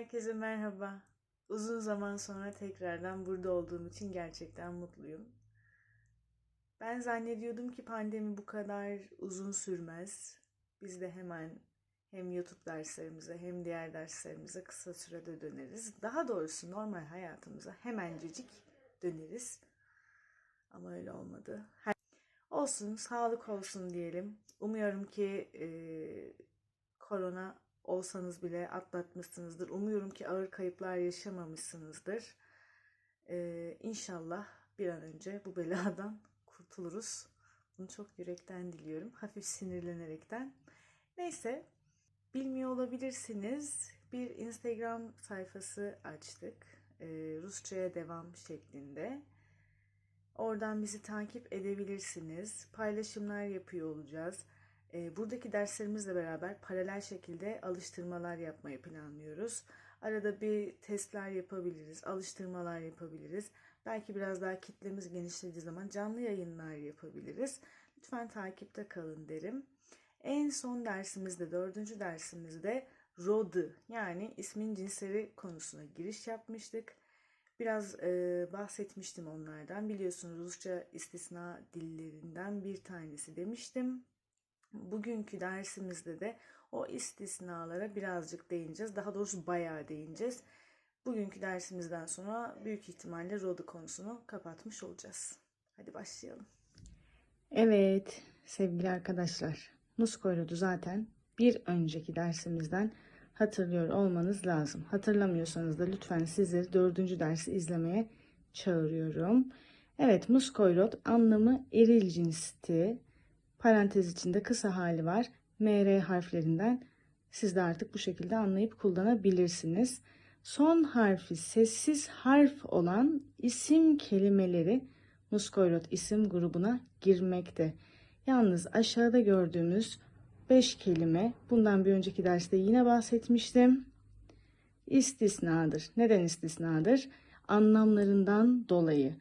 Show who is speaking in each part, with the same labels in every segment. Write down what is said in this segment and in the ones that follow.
Speaker 1: Herkese merhaba. Uzun zaman sonra tekrardan burada olduğum için gerçekten mutluyum. Ben zannediyordum ki pandemi bu kadar uzun sürmez. Biz de hemen hem YouTube derslerimize hem diğer derslerimize kısa sürede döneriz. Daha doğrusu normal hayatımıza hemencecik döneriz. Ama öyle olmadı. Her- Olsun, sağlık olsun diyelim. Umuyorum ki e, korona olsanız bile atlatmışsınızdır. Umuyorum ki ağır kayıplar yaşamamışsınızdır. Ee, inşallah bir an önce bu beladan kurtuluruz. Bunu çok yürekten diliyorum. Hafif sinirlenerekten. Neyse, bilmiyor olabilirsiniz. Bir Instagram sayfası açtık. Ee, Rusça'ya devam şeklinde. Oradan bizi takip edebilirsiniz. Paylaşımlar yapıyor olacağız. Buradaki derslerimizle beraber paralel şekilde alıştırmalar yapmayı planlıyoruz. Arada bir testler yapabiliriz, alıştırmalar yapabiliriz. Belki biraz daha kitlemiz genişlediği zaman canlı yayınlar yapabiliriz. Lütfen takipte kalın derim. En son dersimizde, dördüncü dersimizde rody yani ismin cinsleri konusuna giriş yapmıştık. Biraz e, bahsetmiştim onlardan. Biliyorsunuz Rusça istisna dillerinden bir tanesi demiştim. Bugünkü dersimizde de o istisnalara birazcık değineceğiz. Daha doğrusu bayağı değineceğiz. Bugünkü dersimizden sonra büyük ihtimalle Rodi konusunu kapatmış olacağız. Hadi başlayalım. Evet sevgili arkadaşlar. Muskoyrod'u zaten bir önceki dersimizden hatırlıyor olmanız lazım. Hatırlamıyorsanız da lütfen sizleri dördüncü dersi izlemeye çağırıyorum. Evet muskoyrod anlamı eril cinsti. Parantez içinde kısa hali var. MR harflerinden siz de artık bu şekilde anlayıp kullanabilirsiniz. Son harfi sessiz harf olan isim kelimeleri Muskoyrot isim grubuna girmekte. Yalnız aşağıda gördüğümüz 5 kelime bundan bir önceki derste yine bahsetmiştim. İstisnadır. Neden istisnadır? Anlamlarından dolayı.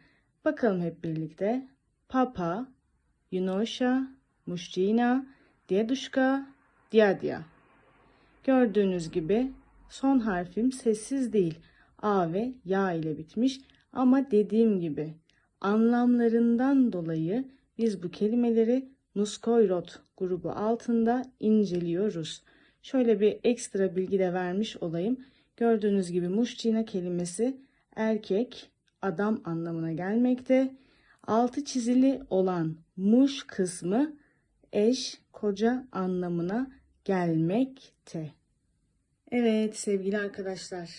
Speaker 1: Bakalım hep birlikte. Papa, Yunosha, Muşcina, Diaduşka, Diadia. Gördüğünüz gibi son harfim sessiz değil. A ve ya ile bitmiş ama dediğim gibi anlamlarından dolayı biz bu kelimeleri Muskoyrot grubu altında inceliyoruz. Şöyle bir ekstra bilgi de vermiş olayım. Gördüğünüz gibi muşcina kelimesi erkek, adam anlamına gelmekte. Altı çizili olan muş kısmı eş, koca anlamına gelmekte. Evet sevgili arkadaşlar,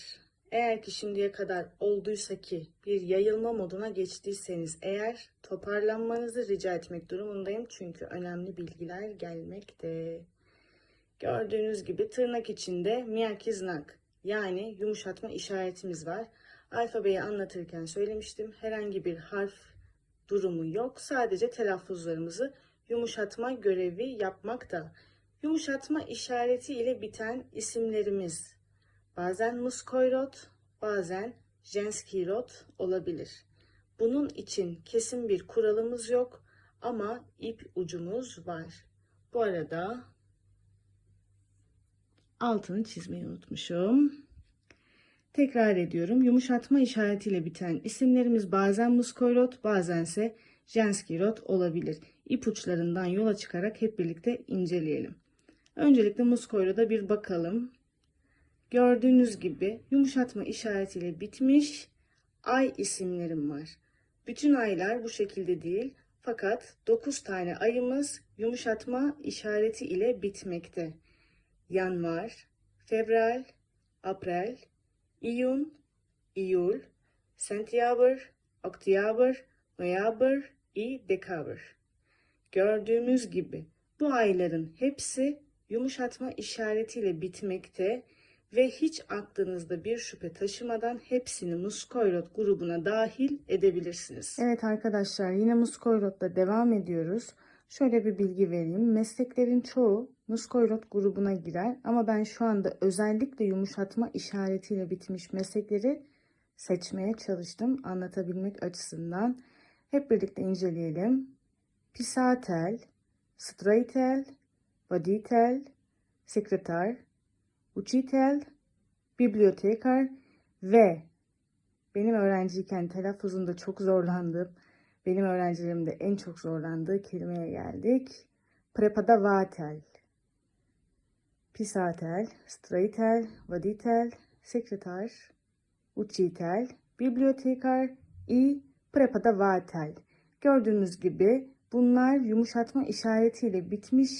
Speaker 1: eğer ki şimdiye kadar olduysa ki bir yayılma moduna geçtiyseniz eğer toparlanmanızı rica etmek durumundayım çünkü önemli bilgiler gelmekte. Gördüğünüz gibi tırnak içinde miyaki znak yani yumuşatma işaretimiz var. Alfabeyi anlatırken söylemiştim. Herhangi bir harf durumu yok. Sadece telaffuzlarımızı yumuşatma görevi yapmakta. Yumuşatma işareti ile biten isimlerimiz bazen muskoyrot, bazen jenskirot olabilir. Bunun için kesin bir kuralımız yok ama ip ucumuz var. Bu arada altını çizmeyi unutmuşum. Tekrar ediyorum. Yumuşatma işaretiyle biten isimlerimiz bazen muskoyrot, bazense jenskirot olabilir. İpuçlarından yola çıkarak hep birlikte inceleyelim. Öncelikle muskoyroda bir bakalım. Gördüğünüz gibi yumuşatma işaretiyle bitmiş ay isimlerim var. Bütün aylar bu şekilde değil fakat 9 tane ayımız yumuşatma işareti ile bitmekte. Yanvar, Fevral, April, İyun, İyul, Sentyabr, Oktyabr, Noyabr, i Dekabr. Gördüğümüz gibi bu ayların hepsi yumuşatma işaretiyle bitmekte ve hiç aklınızda bir şüphe taşımadan hepsini Muskoyrot grubuna dahil edebilirsiniz. Evet arkadaşlar yine Muskoyrot'ta devam ediyoruz. Şöyle bir bilgi vereyim. Mesleklerin çoğu Muskoyrot grubuna girer ama ben şu anda özellikle yumuşatma işaretiyle bitmiş meslekleri seçmeye çalıştım anlatabilmek açısından. Hep birlikte inceleyelim. Pisatel, Straitel, Vaditel, Sekreter, Uchitel, bibliotekar ve benim öğrenciyken telaffuzunda çok zorlandığım, benim öğrencilerim de en çok zorlandığı kelimeye geldik. Prepodavatel, pisatel, straitel, vaditel, sekreter, učitel, bibliotekar i prepodavatel. Gördüğünüz gibi bunlar yumuşatma işaretiyle bitmiş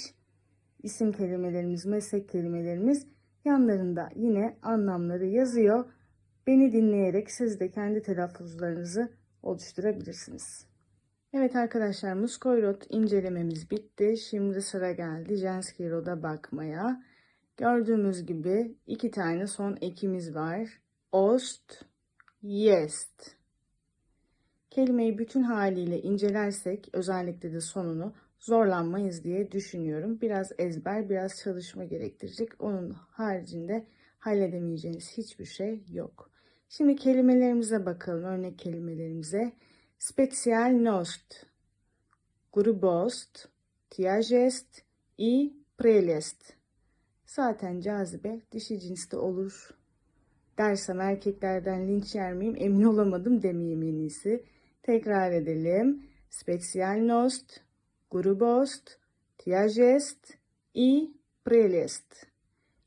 Speaker 1: isim kelimelerimiz, meslek kelimelerimiz yanlarında yine anlamları yazıyor. Beni dinleyerek siz de kendi telaffuzlarınızı oluşturabilirsiniz. Evet arkadaşlar Muskoyrot incelememiz bitti. Şimdi sıra geldi Jenskirod'a bakmaya. Gördüğümüz gibi iki tane son ekimiz var. Ost, jest. Kelimeyi bütün haliyle incelersek özellikle de sonunu zorlanmayız diye düşünüyorum. Biraz ezber, biraz çalışma gerektirecek. Onun haricinde halledemeyeceğiniz hiçbir şey yok. Şimdi kelimelerimize bakalım, örnek kelimelerimize. Specialnost, grubost, tiajest, i prelest. Zaten cazibe dişi cinste olur. Dersem erkeklerden linç yer miyim emin olamadım demeyeyim en iyisi. Tekrar edelim. Specialnost, grubost, tiajest, i prelest.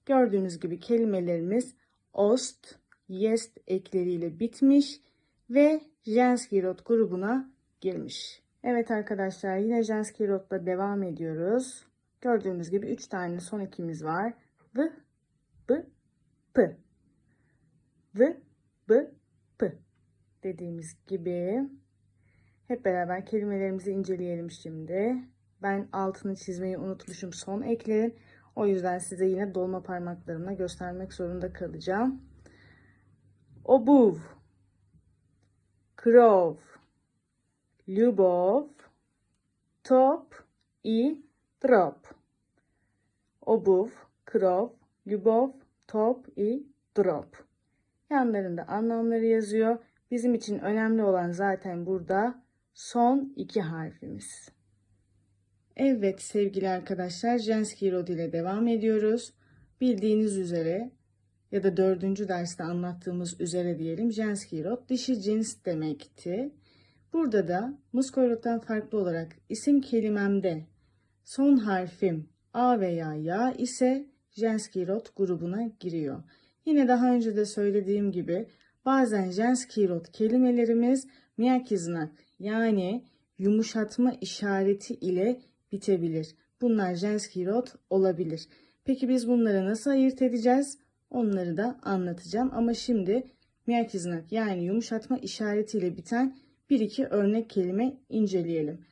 Speaker 1: Gördüğünüz gibi kelimelerimiz ost, jest ekleriyle bitmiş ve Jenskirot grubuna girmiş. Evet arkadaşlar yine Jenskirot'la devam ediyoruz. Gördüğünüz gibi 3 tane son ekimiz var. V, B, P. V, B, P. Dediğimiz gibi. Hep beraber kelimelerimizi inceleyelim şimdi. Ben altını çizmeyi unutmuşum son eklerin. O yüzden size yine dolma parmaklarımla göstermek zorunda kalacağım. Obuv, krov, любов, top i drop. Obuv, krov, любов, top i drop. Yanlarında anlamları yazıyor. Bizim için önemli olan zaten burada son iki harfimiz. Evet sevgili arkadaşlar Jenski Rod ile devam ediyoruz. Bildiğiniz üzere ya da dördüncü derste anlattığımız üzere diyelim Jenski Rod dişi cins demekti. Burada da Muskoyrot'tan farklı olarak isim kelimemde son harfim A veya Ya ise Jenski Rod grubuna giriyor. Yine daha önce de söylediğim gibi bazen Jenski Rod kelimelerimiz miyakiznak yani yumuşatma işareti ile bitebilir. Bunlar Jenski Rod olabilir. Peki biz bunları nasıl ayırt edeceğiz? Onları da anlatacağım ama şimdi miyakiznak yani yumuşatma işaretiyle biten bir iki örnek kelime inceleyelim.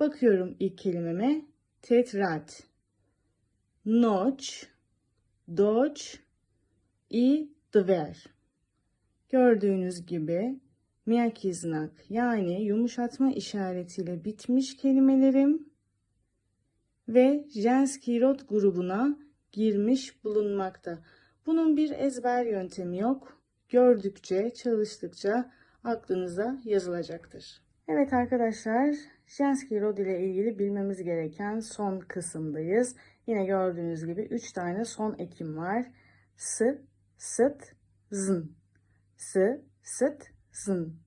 Speaker 1: Bakıyorum ilk kelimeme. Tetrat, noç, doç, i dver. Gördüğünüz gibi miyaki znak yani yumuşatma işaretiyle bitmiş kelimelerim ve Jenski rod grubuna girmiş bulunmakta. Bunun bir ezber yöntemi yok. Gördükçe, çalıştıkça aklınıza yazılacaktır. Evet arkadaşlar, Jenski rod ile ilgili bilmemiz gereken son kısımdayız. Yine gördüğünüz gibi 3 tane son ekim var. S, sıt, zın. S, sıt, zın.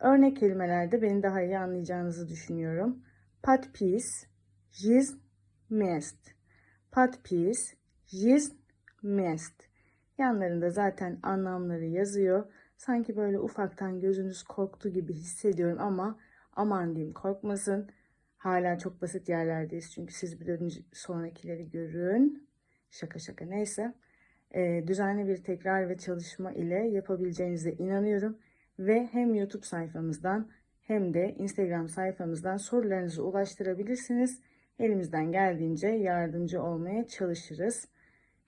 Speaker 1: Örnek kelimelerde beni daha iyi anlayacağınızı düşünüyorum. Patpis, jiz, mest. Patpis, jiz, mest. Yanlarında zaten anlamları yazıyor. Sanki böyle ufaktan gözünüz korktu gibi hissediyorum ama aman diyeyim korkmasın. Hala çok basit yerlerdeyiz çünkü siz bir önce sonrakileri görün. Şaka şaka neyse. Ee, düzenli bir tekrar ve çalışma ile yapabileceğinize inanıyorum. Ve hem YouTube sayfamızdan hem de Instagram sayfamızdan sorularınızı ulaştırabilirsiniz. Elimizden geldiğince yardımcı olmaya çalışırız.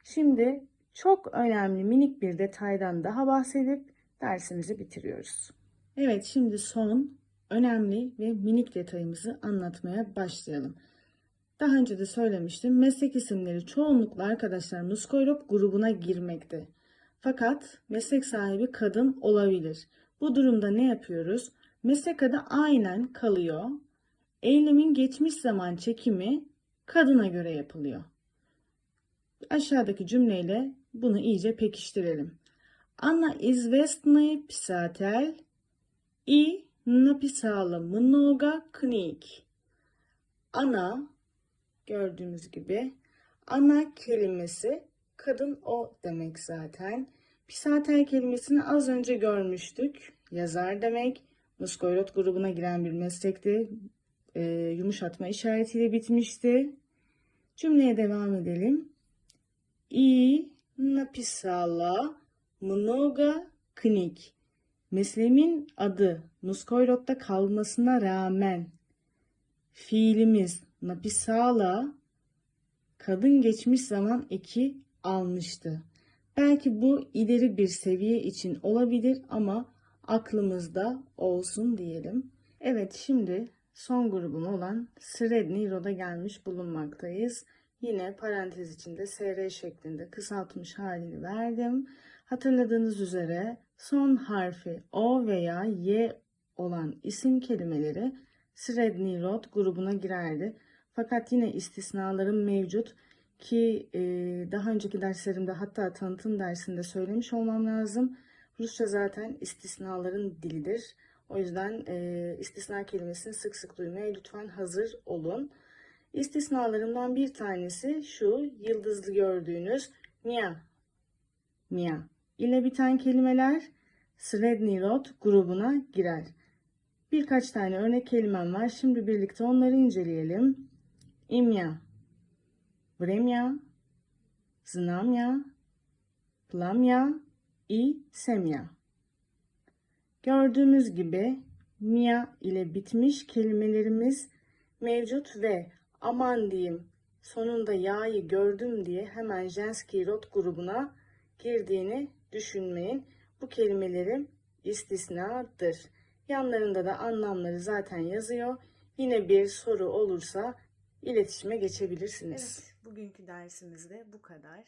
Speaker 1: Şimdi çok önemli minik bir detaydan daha bahsedip dersimizi bitiriyoruz. Evet şimdi son önemli ve minik detayımızı anlatmaya başlayalım. Daha önce de söylemiştim. Meslek isimleri çoğunlukla arkadaşlar Muskoylop grubuna girmekte. Fakat meslek sahibi kadın olabilir. Bu durumda ne yapıyoruz? Meseka'da aynen kalıyor. Eylemin geçmiş zaman çekimi kadına göre yapılıyor. Aşağıdaki cümleyle
Speaker 2: bunu iyice pekiştirelim. Anna izvestnaya pisatel i napisala mnoga knik. Ana gördüğümüz gibi ana kelimesi kadın o demek zaten. Pisatel kelimesini az önce görmüştük. Yazar demek. Muskoyrot grubuna giren bir meslekti. E, yumuşatma işaretiyle bitmişti. Cümleye devam edelim. İ napisala mnoga knik. Meslemin adı Muskoyrot'ta kalmasına rağmen fiilimiz napisala kadın geçmiş zaman eki almıştı. Belki bu ileri bir seviye için olabilir ama aklımızda olsun diyelim. Evet şimdi son grubum olan Sredni Rod'a gelmiş bulunmaktayız. Yine parantez içinde SR şeklinde kısaltmış halini verdim. Hatırladığınız üzere son harfi O veya Y olan isim kelimeleri Sredni Rod grubuna girerdi. Fakat yine istisnalarım mevcut ki e, daha önceki derslerimde hatta tanıtım dersinde söylemiş olmam lazım. Rusça zaten istisnaların dilidir. O yüzden e, istisna kelimesini sık sık duymaya lütfen hazır olun. İstisnalarımdan bir tanesi şu yıldızlı gördüğünüz mia. Mia ile biten kelimeler Sredni Rod grubuna girer. Birkaç tane örnek kelimem var. Şimdi birlikte onları inceleyelim. İmya, vremya, znamya, plamya, i semya. Gördüğümüz gibi mia ile bitmiş kelimelerimiz mevcut ve aman diyeyim sonunda ya'yı gördüm diye hemen Jenski Rod grubuna girdiğini düşünmeyin. Bu kelimelerim istisnadır. Yanlarında da anlamları zaten yazıyor. Yine bir soru olursa iletişime geçebilirsiniz.
Speaker 1: Evet, bugünkü dersimizde bu kadar.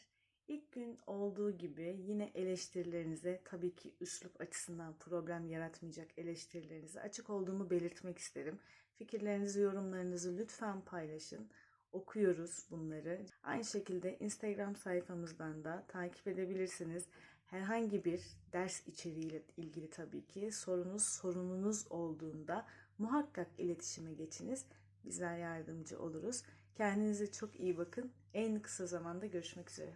Speaker 1: İlk gün olduğu gibi yine eleştirilerinize tabii ki üslup açısından problem yaratmayacak eleştirilerinize açık olduğumu belirtmek isterim. Fikirlerinizi, yorumlarınızı lütfen paylaşın. Okuyoruz bunları. Aynı şekilde Instagram sayfamızdan da takip edebilirsiniz. Herhangi bir ders içeriğiyle ilgili tabii ki sorunuz sorununuz olduğunda muhakkak iletişime geçiniz. Bizler yardımcı oluruz. Kendinize çok iyi bakın. En kısa zamanda görüşmek üzere.